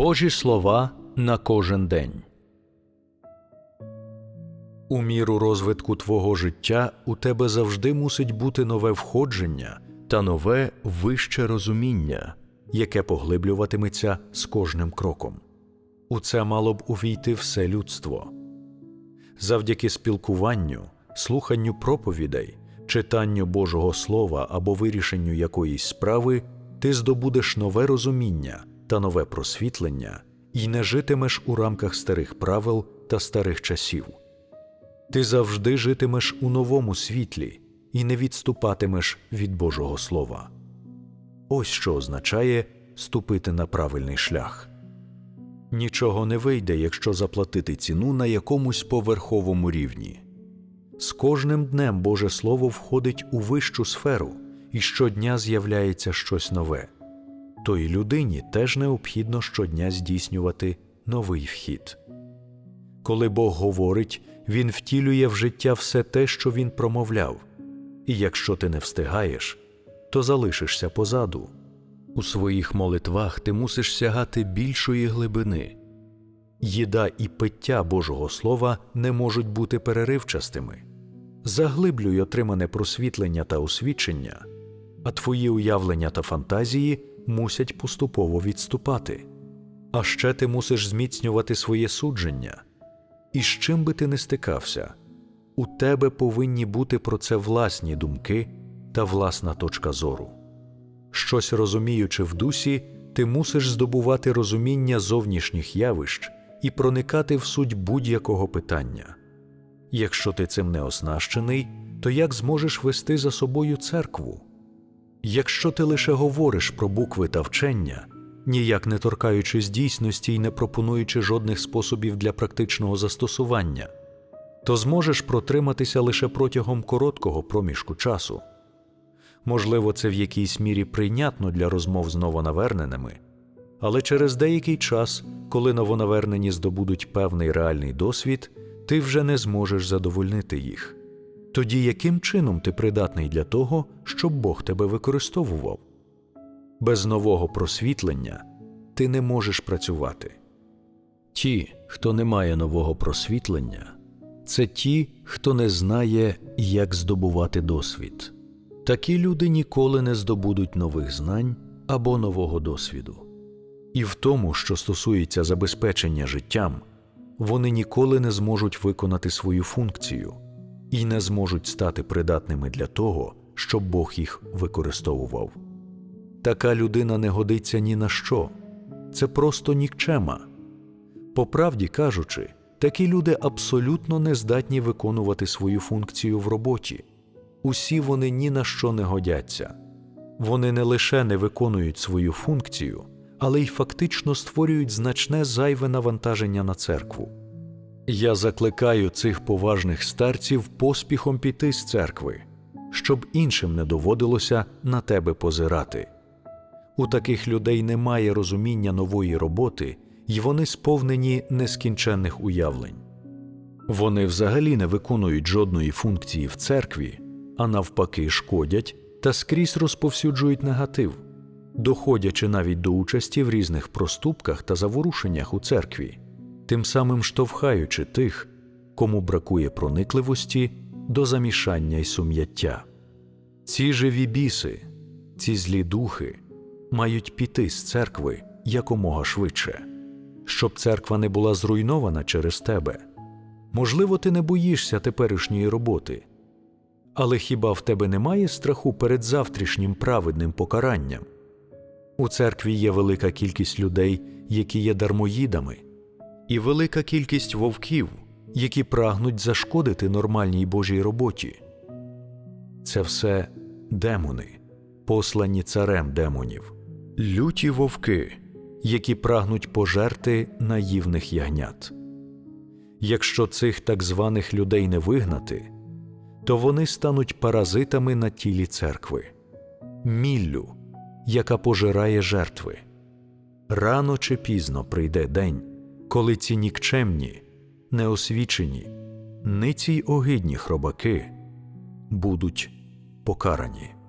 Божі слова на кожен день. У міру розвитку твого життя у тебе завжди мусить бути нове входження та нове вище розуміння, яке поглиблюватиметься з кожним кроком. У це мало б увійти все людство. Завдяки спілкуванню, слуханню проповідей, читанню Божого Слова або вирішенню якоїсь справи ти здобудеш нове розуміння та нове просвітлення і не житимеш у рамках старих правил та старих часів. Ти завжди житимеш у новому світлі і не відступатимеш від Божого Слова. Ось що означає ступити на правильний шлях. Нічого не вийде, якщо заплатити ціну на якомусь поверховому рівні. З кожним днем Боже Слово входить у вищу сферу, і щодня з'являється щось нове. Тої людині теж необхідно щодня здійснювати новий вхід. Коли Бог говорить, Він втілює в життя все те, що Він промовляв, і якщо ти не встигаєш, то залишишся позаду. У своїх молитвах ти мусиш сягати більшої глибини. Їда і пиття Божого Слова не можуть бути переривчастими. Заглиблюй отримане просвітлення та освічення, а твої уявлення та фантазії мусять поступово відступати. А ще ти мусиш зміцнювати своє судження. І з чим би ти не стикався, у тебе повинні бути про це власні думки та власна точка зору. Щось розуміючи в дусі, ти мусиш здобувати розуміння зовнішніх явищ і проникати в суть будь-якого питання. Якщо ти цим не оснащений, то як зможеш вести за собою церкву? Якщо ти лише говориш про букви та вчення, ніяк не торкаючись дійсності і не пропонуючи жодних способів для практичного застосування, то зможеш протриматися лише протягом короткого проміжку часу. Можливо, це в якійсь мірі прийнятно для розмов з новонаверненими, але через деякий час, коли новонавернені здобудуть певний реальний досвід, ти вже не зможеш задовольнити їх. Тоді яким чином ти придатний для того, щоб Бог тебе використовував? Без нового просвітлення ти не можеш працювати. Ті, хто не має нового просвітлення, це ті, хто не знає, як здобувати досвід. Такі люди ніколи не здобудуть нових знань або нового досвіду. І в тому, що стосується забезпечення життям, вони ніколи не зможуть виконати свою функцію і не зможуть стати придатними для того, щоб Бог їх використовував. Така людина не годиться ні на що, це просто нікчема. По правді кажучи, такі люди абсолютно не здатні виконувати свою функцію в роботі. Усі вони ні на що не годяться. Вони не лише не виконують свою функцію, але й фактично створюють значне зайве навантаження на церкву. Я закликаю цих поважних старців поспіхом піти з церкви, щоб іншим не доводилося на тебе позирати. У таких людей немає розуміння нової роботи, і вони сповнені нескінченних уявлень. Вони взагалі не виконують жодної функції в церкві, а навпаки, шкодять та скрізь розповсюджують негатив, доходячи навіть до участі в різних проступках та заворушеннях у церкві, тим самим штовхаючи тих, кому бракує проникливості до замішання й сум'яття. Ці живі біси, ці злі духи мають піти з церкви якомога швидше, щоб церква не була зруйнована через тебе. Можливо, ти не боїшся теперішньої роботи, але хіба в тебе немає страху перед завтрашнім праведним покаранням? У церкві є велика кількість людей, які є дармоїдами, і велика кількість вовків, які прагнуть зашкодити нормальній Божій роботі. Це все демони, послані царем демонів люті вовки, які прагнуть пожерти наївних ягнят. Якщо цих так званих людей не вигнати, то вони стануть паразитами на тілі церкви, міллю, яка пожирає жертви. Рано чи пізно прийде день, коли ці нікчемні, неосвічені, ниці й огидні хробаки будуть покарані.